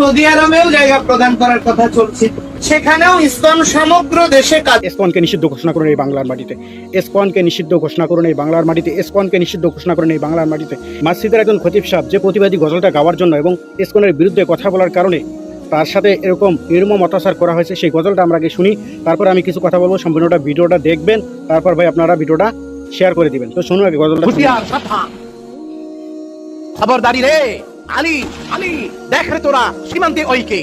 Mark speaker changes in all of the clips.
Speaker 1: Saudi আরবেও জায়গা প্রদান করার কথা চলছে। সেখানেও ইসলাম সমগ্র দেশে কাজ
Speaker 2: এসকনকে নিষিদ্ধ ঘোষণা করুন এই বাংলার মাটিতে। এসকনকে নিষিদ্ধ ঘোষণা করুন এই বাংলার মাটিতে। এসকনকে নিষিদ্ধ ঘোষণা করুন এই বাংলার মাটিতে। মসজিদের একজন খতিব সাহেব যে প্রতিবাদী গজলটা গাওয়ার জন্য এবং এসকনের বিরুদ্ধে কথা বলার কারণে তার সাথে এরকম নির্মম অত্যাচার করা হয়েছে সেই গজলটা আমরা আগে শুনি। তারপর আমি কিছু কথা বলব সম্পূর্ণটা ভিডিওটা দেখবেন তারপর ভাই আপনারা ভিডিওটা শেয়ার করে দিবেন। তো শুনুন আগে গজলটা
Speaker 3: খবরদারি রে। আলী আলী, দেখ রে তোরা, সীমান্তে ওইকে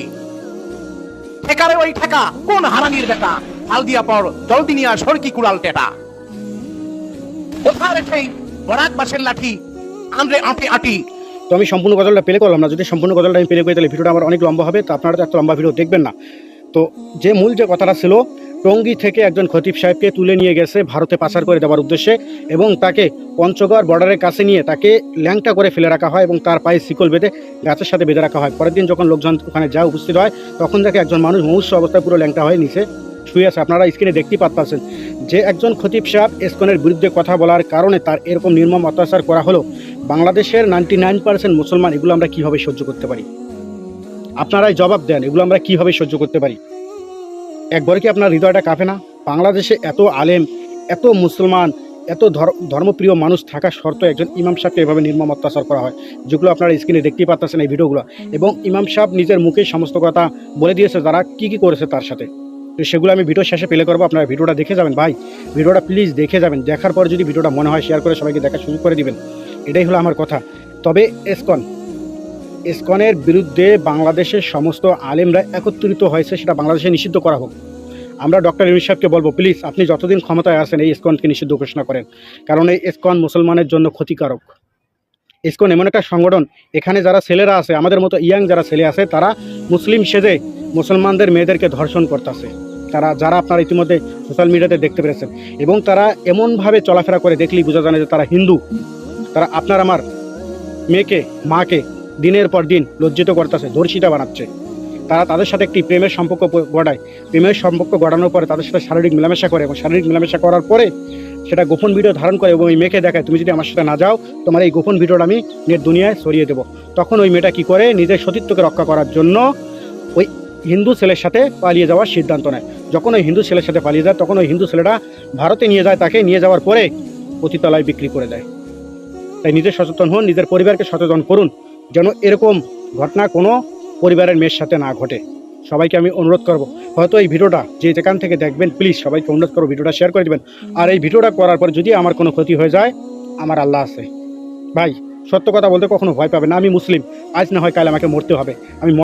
Speaker 3: ঠেকারে ওই ঠেকা, কোন হারানির বেটা? হাল দিয়া পর, জলদি নিয়া সরকি কুড়াল টেটা। কোথা রেখে বরাক বাসের লাঠি? আনরে আঁটি, আটি।
Speaker 2: তো আমি সম্পূর্ণ গজলটা প্লে করলাম না। যদি সম্পূর্ণ গজলটা আমি প্লে করি, তাহলে ভিডিওটা আমার অনেক লম্বা হবে। তো আপনারা তো এত লম্বা ভিডিও দেখবেন না। তো যে মূল যে কথাটা ছিল টঙ্গী থেকে একজন খতিব সাহেবকে তুলে নিয়ে গেছে ভারতে পাচার করে দেওয়ার উদ্দেশ্যে এবং তাকে পঞ্চগড় বর্ডারের কাছে নিয়ে তাকে ল্যাংটা করে ফেলে রাখা হয় এবং তার পায়ে শিকল বেঁধে গাছের সাথে বেঁধে রাখা হয়। পরের দিন যখন লোকজন ওখানে যা উপস্থিত হয়, তখন দেখে একজন মানুষ মনুষ্য অবস্থায় পুরো ল্যাংটা হয়ে নিচে শুয়ে আছে। আপনারা স্ক্রিনে দেখতেই পাচ্ছেন যে একজন খতিব সাহেব এসকনের বিরুদ্ধে কথা বলার কারণে তার এরকম নির্মম অত্যাচার করা হলো। বাংলাদেশের নাইনটি নাইন পার্সেন্ট মুসলমান এগুলো আমরা কীভাবে সহ্য করতে পারি? আপনারাই জবাব দেন, এগুলো আমরা কীভাবে সহ্য করতে পারি? একবারে কি আপনার হৃদয়টা কাঁপে না? বাংলাদেশে এত আলেম, এত মুসলমান, এত ধর- ধর্মপ্রিয় মানুষ থাকা সত্ত্বেও একজন ইমাম সাহেবকে এভাবে নির্মম অত্যাচার করা হয়। যেগুলো আপনারা স্ক্রিনে দেখতেই পাচ্ছেন এই ভিডিওগুলো। এবং ইমাম সাহেব নিজের মুখে সমস্ত কথা বলে দিয়েছে, যারা কি কি করেছে তার সাথে। তো সেগুলো আমি ভিডিও শেষে প্লে করব, আপনারা ভিডিওটা দেখে যাবেন। ভাই, ভিডিওটা প্লিজ দেখে যাবেন। দেখার পর যদি ভিডিওটা মনে হয় শেয়ার করে সবাইকে দেখার সুযোগ করে দিবেন। এটাই হলো আমার কথা। তবে এসকন এসকনের বিরুদ্ধে বাংলাদেশের সমস্ত আলেমরা একত্রিত হয়েছে, সেটা বাংলাদেশে নিষিদ্ধ করা হোক। আমরা ডক্টর ইউনিস সাহেবকে বলব প্লিজ আপনি যতদিন ক্ষমতায় আছেন এই ইসকনকে নিষিদ্ধ ঘোষণা করেন। কারণ এই ইসকন মুসলমানের জন্য ক্ষতিকারক। ইসকন এমন একটা সংগঠন, এখানে যারা ছেলেরা আছে, আমাদের মতো ইয়াং যারা ছেলে আছে, তারা মুসলিম সেজে মুসলমানদের মেয়েদেরকে ধর্ষণ করতেছে। তারা, যারা আপনারা ইতিমধ্যে সোশ্যাল মিডিয়াতে দেখতে পেরেছেন। এবং তারা এমনভাবে চলাফেরা করে, দেখলেই বোঝা যায় যে তারা হিন্দু। তারা, আপনার আমার মেয়েকে, মাকে দিনের পর দিন লজ্জিত করতেছে ধর্ষিতা বানাচ্ছে। তারা তাদের সাথে একটি প্রেমের সম্পর্ক গড়ায়। প্রেমের সম্পর্ক গড়ানোর পরে তাদের সাথে শারীরিক মেলামেশা করে এবং শারীরিক মেলামেশা করার পরে সেটা গোপন ভিডিও ধারণ করে এবং ওই মেয়েকে দেখায়, তুমি যদি আমার সাথে না যাও, তোমার এই গোপন ভিডিওটা আমি নেট দুনিয়ায় ছড়িয়ে দেবো। তখন ওই মেয়েটা কি করে? নিজের সতীত্বকে রক্ষা করার জন্য ওই হিন্দু ছেলের সাথে পালিয়ে যাওয়ার সিদ্ধান্ত নেয়। যখন ওই হিন্দু ছেলের সাথে পালিয়ে যায়, তখন ওই হিন্দু ছেলেটা ভারতে নিয়ে যায়, তাকে নিয়ে যাওয়ার পরে পতিতলায় বিক্রি করে দেয়। তাই নিজে সচেতন হন, নিজের পরিবারকে সচেতন করুন। যেন এরকম ঘটনা কোনো পরিবারের মেয়ের সাথে না ঘটে। সবাইকে আমি অনুরোধ করব, হয়তো এই ভিডিওটা যে যেখান থেকে দেখবেন প্লিজ সবাইকে অনুরোধ করব ভিডিওটা শেয়ার করে দেবেন। আর এই ভিডিওটা করার পর যদি আমার কোনো ক্ষতি হয়ে যায়, আমার আল্লাহ আছে। ভাই, সত্য কথা বলতে কখনো ভয় পাবে না, আমি মুসলিম। আজ না হয় কাল আমাকে মরতে হবে। আমি